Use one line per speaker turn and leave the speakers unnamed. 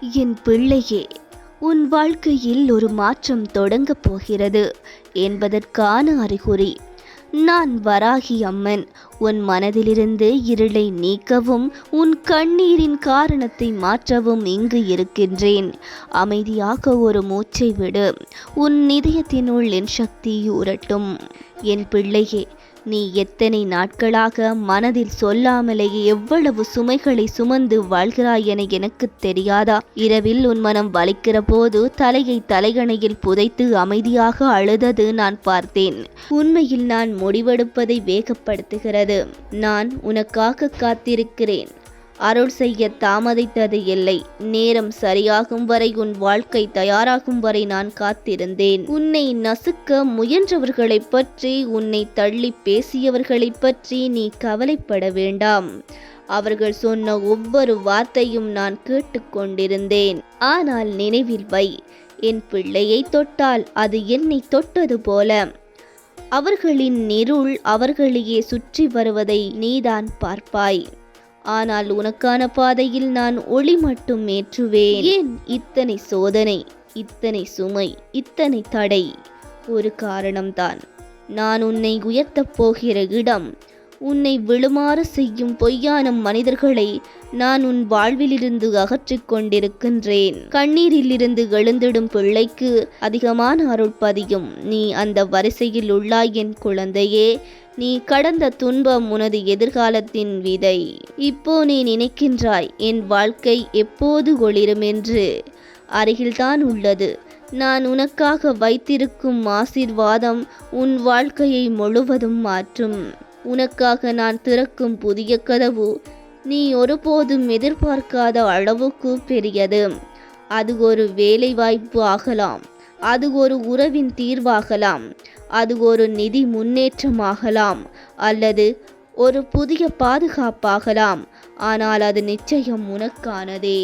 என் பிள்ளையே உன் வாழ்க்கையில் ஒரு மாற்றம் தொடங்கப் போகிறது என்பதற்கான அறிகுறி. நான் வராகி அம்மன் உன் மனதிலிருந்து இருளை நீக்கவும் உன் கண்ணீரின் காரணத்தை மாற்றவும் இங்கு இருக்கின்றேன். அமைதியாக ஒரு மூச்சை விடு உன் இதயத்தினுள் என் சக்தி ஊரட்டும் என் பிள்ளையே நீ எத்தனை நாட்களாக மனதில் சொல்லாமலேயே எவ்வளவு சுமைகளை சுமந்து வாழ்கிறாய் என எனக்கு தெரியாதா? இரவில் உன் மனம் வலிக்கிற போது தலையை தலைகணையில் புதைத்து அமைதியாக அழுதது நான் பார்த்தேன். உண்மையில் நான் முடிவெடுப்பதை வேகப்படுத்துகிறது. நான் உனக்காக காத்திருக்கிறேன். அருள் செய்ய தாமதித்தது இல்லை. நேரம் சரியாகும் வரை உன் வாழ்க்கை தயாராகும் வரை நான் காத்திருந்தேன். உன்னை நசுக்க முயன்றவர்களைப் பற்றி உன்னை தள்ளி பேசியவர்களைப் பற்றி நீ கவலைப்பட வேண்டாம். அவர்கள் சொன்ன ஒவ்வொரு வார்த்தையும் நான் கேட்டுக்கொண்டிருந்தேன் ஆனால் நினைவில் வை என் பிள்ளையை தொட்டால் அது என்னை தொட்டது போல. அவர்களின் நிருள் அவர்களையே சுற்றி வருவதை நீதான் பார்ப்பாய். ஆனால் உனக்கான பாதையில் நான் ஒளி மட்டும் ஏற்றுவேன். ஏன் இத்தனை சோதனை இத்தனை சுமை இத்தனை தடை? ஒரு காரணம்தான். நான் உன்னை உயர்த்தப் போகிற இடம் உன்னை விழுமாறு செய்யும் பொய்யான மனிதர்களை நான் உன் வாழ்விலிருந்து அகற்றிக் கொண்டிருக்கின்றேன். கண்ணீரிலிருந்து எழுந்திடும் பிள்ளைக்கு அதிகமான அருள்பதியும் நீ அந்த வரிசையில் உள்ளாய் என் குழந்தையே. நீ கடந்த துன்பம் உனது எதிர்காலத்தின் விதை. இப்போ நீ நினைக்கின்றாய் என் வாழ்க்கை எப்போது ஒளிரும் என்று. அருகில்தான் உள்ளது. நான் உனக்காக வைத்திருக்கும் ஆசீர்வாதம் உன் வாழ்க்கையை முழுவதும் மாற்றும். உனக்காக நான் திறக்கும் புதிய கதவு நீ ஒருபோதும் எதிர்பார்க்காத அளவுக்கு பெரியது. அது ஒரு வேலை வாய்ப்பு ஆகலாம். அது ஒரு உறவின் தீர்வாகலாம். அது ஒரு நிதி முன்னேற்றமாகலாம் அல்லது ஒரு புதிய பாதுகாப்பாகலாம். ஆனால் அது நிச்சயம் உனக்கானதே.